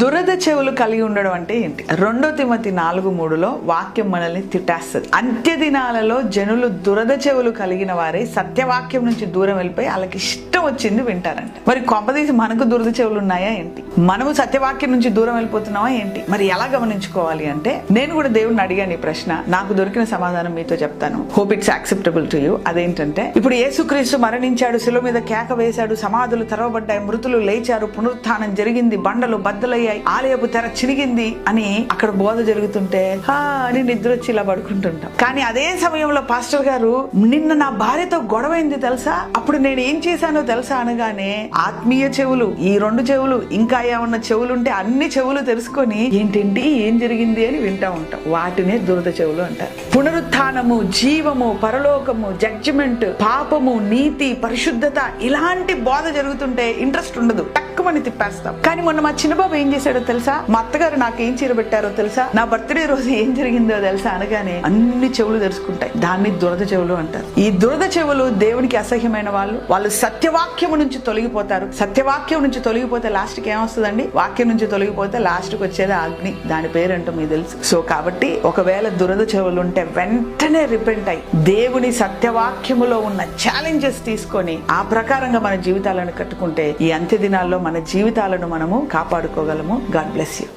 దురద చెవులు కలిగి ఉండడం అంటే ఏంటి? రెండో తిమతి నాలుగు మూడులో వాక్యం మనల్ని తిట్టేస్తుంది. అంత్య దినాలలో జనులు దురద చెవులు కలిగిన వారే సత్యవాక్యం నుంచి దూరం వెళ్ళిపోయి వాళ్ళకి ఇష్టం వచ్చింది వింటారంట. మరి కొంపదీసి మనకు దురద చెవులు ఉన్నాయా ఏంటి? మనము సత్యవాక్యం నుంచి దూరం వెళ్ళిపోతున్నావా ఏంటి? మరి ఎలా గమనించుకోవాలి అంటే నేను కూడా దేవుడిని అడిగాను ఈ ప్రశ్న. నాకు దొరికిన సమాధానం మీతో చెప్తాను. Hope it's acceptable to you అదేంటంటే ఇప్పుడు యేసుక్రీస్తు మరణించాడు శిలో మీద కేక వేశాడు సమాధులు తెరవబడ్డాయి మృతులు లేచారు పునరుత్థానం జరిగింది బండలు బద్దలయ్యాయి ఆలయపు తెర చినిగింది అని అక్కడ బోధ జరుగుతుంటే హా అని నిద్ర వచ్చి ఇలా పడుకుంటుంటాం. కానీ అదే సమయంలో పాస్టర్ గారు నిన్న నా భార్యతో గొడవైంది తెలుసా? అప్పుడు నేను ఏం చేశానో తెలుసా? అనగానే ఆత్మీయ చెవులు ఈ రెండు చెవులు ఇంకా ఏమన్నా చెవులుంటే అన్ని చెవులు తెలుసుకొని ఏంటేంటి ఏం జరిగింది? అని వింటా ఉంటాం. వాటినే దురద చెవులు అంటారు. పునరుత్నము జీవము పరలోకము జడ్జిమెంట్ పాపము నీతి పరిశుద్ధత ఇలాంటి బోధ జరుగుతుంటే ఇంట్రెస్ట్ ఉండదు. తక్కువని తిప్పేస్తాం. కానీ మొన్న మా చిన్నబాబు ఏం చేశాడో తెలుసా? మా అత్తగారు నాకు ఏం చీర పెట్టారో తెలుసా? నా బర్త్డే రోజు ఏం జరిగిందో తెలుసా అనగానే అన్ని చెవులు తెరుచుకుంటాయి. దాన్ని దురద చెవులు అంటారు. ఈ దురద చెవులు దేవునికి అసహ్యమైన వాళ్ళు. వాళ్ళు సత్యవాక్యం నుంచి తొలగిపోతారు. సత్యవాక్యం నుంచి తొలగిపోతే లాస్ట్కి ఏమొస్తుందండి వాక్యం నుంచి తొలగిపోతే లాస్ట్కి వచ్చేది అగ్ని. దాని పేరంటూ మీకు తెలుసు. సో కాబట్టి ఒకవేళ దురద చెవులు ఉంటే వెంటనే రిపెంట్ అయ్యి దేవుని సత్యవాక్యములో ఉన్న ఛాలెంజెస్ తీసుకొని ఆ ప్రకారంగా మన జీవితాలను కట్టుకుంటే ఈ అంత్య దినాల్లో మన జీవితాలను మనము కాపాడుకోగలం. కాపాడుకోగలము గాడ్ బ్లెస్ యూ